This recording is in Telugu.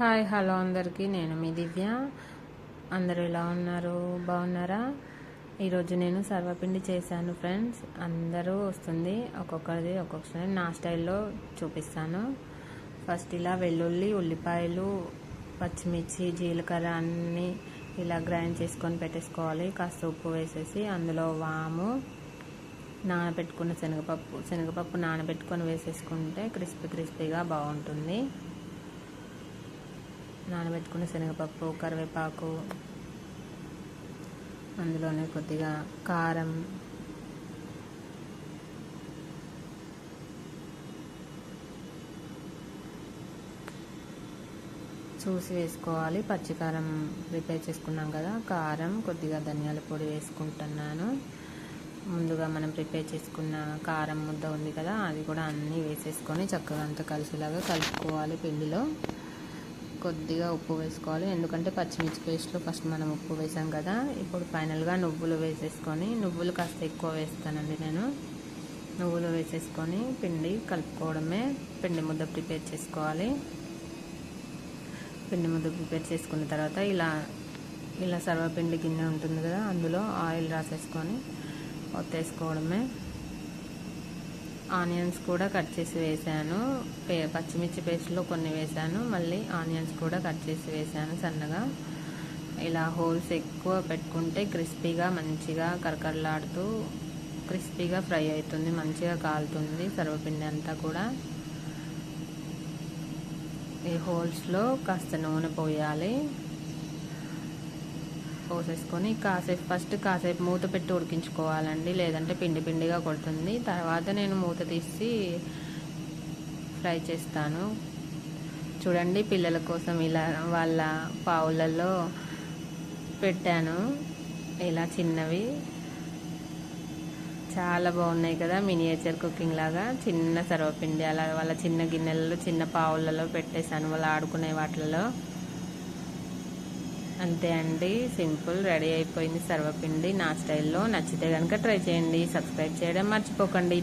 హాయ్ హలో అందరికీ. నేను మీ దివ్య. అందరూ ఎలా ఉన్నారు? బాగున్నారా? ఈరోజు నేను సర్వపిండి చేశాను ఫ్రెండ్స్. అందరూ వస్తుంది. ఒక్కొక్కరిది ఒక్కొక్కసారి నా స్టైల్లో చూపిస్తాను. ఫస్ట్ ఇలా వెల్లుల్లి ఉల్లిపాయలు పచ్చిమిర్చి జీలకర్ర అన్నీ ఇలా గ్రైండ్ చేసుకొని పెట్టేసుకోవాలి. కాస్త ఉప్పు వేసేసి అందులో వాము నానబెట్టుకున్న శనగపప్పు శనగపప్పు నానబెట్టుకొని వేసేసుకుంటే క్రిస్పీ క్రిస్పీగా బాగుంటుంది. నానబెట్టుకున్న శనగపప్పు కరివేపాకు అందులోనే కొద్దిగా కారం చూసి వేసుకోవాలి. పచ్చికారం ప్రిపేర్ చేసుకున్నాం కదా కారం కొద్దిగా ధనియాల పొడి వేసుకుంటున్నాను. ముందుగా మనం ప్రిపేర్ చేసుకున్న కారం ముద్ద ఉంది కదా అది కూడా అన్నీ వేసేసుకొని చక్కగా అంతా కలిసేలాగా కలుపుకోవాలి పిండిలో. కొద్దిగా ఉప్పు వేసుకోవాలి. ఎందుకంటే పచ్చిమిర్చి పేస్ట్లో ఫస్ట్ మనం ఉప్పు వేసాం కదా. ఇప్పుడు ఫైనల్గా నువ్వులు వేసేసుకొని నువ్వులు కాస్త ఎక్కువ వేస్తానండి నేను. నువ్వులు వేసేసుకొని పిండి కలుపుకోవడమే. పిండి ముద్ద ప్రిపేర్ చేసుకోవాలి. పిండి ముద్ద ప్రిపేర్ చేసుకున్న తర్వాత ఇలా ఇలా సర్వపిండి గిన్నె ఉంటుంది కదా అందులో ఆయిల్ రాసేసుకొని ఒత్తేసుకోవడమే. ఆనియన్స్ కూడా కట్ చేసి వేసాను. పే పచ్చిమిర్చి పేస్ట్లో కొన్ని వేసాను. మళ్ళీ ఆనియన్స్ కూడా కట్ చేసి వేసాను సన్నగా. ఇలా హోల్స్ ఎక్కువ పెట్టుకుంటే క్రిస్పీగా మంచిగా కరకరలాడుతూ క్రిస్పీగా ఫ్రై అవుతుంది మంచిగా కాలుతుంది సర్వపిండి అంతా కూడా. ఈ హోల్స్లో కాస్త నూనె పోయాలి. పోసేసుకొని కాసేపు ఫస్ట్ కాసేపు మూత పెట్టి ఉడికించుకోవాలండి. లేదంటే పిండి పిండిగా కొడుతుంది. తర్వాత నేను మూత తీసి ఫ్రై చేస్తాను. చూడండి పిల్లల కోసం ఇలా వాళ్ళ పావులలో పెట్టాను. ఇలా చిన్నవి. చాలా బాగున్నాయి కదా మినియేచర్ కుకింగ్ లాగా. చిన్న సర్వపిండి అలా వాళ్ళ చిన్న గిన్నెలలో చిన్న పావులలో పెట్టేశాను. వాళ్ళు ఆడుకునే వాటిలలో. అంతే అండి. సింపుల్ రెడీ అయిపోయింది సర్వపిండి నా స్టైల్లో. నచ్చితే కనుక ట్రై చేయండి. సబ్స్క్రైబ్ చేయడం మర్చిపోకండి.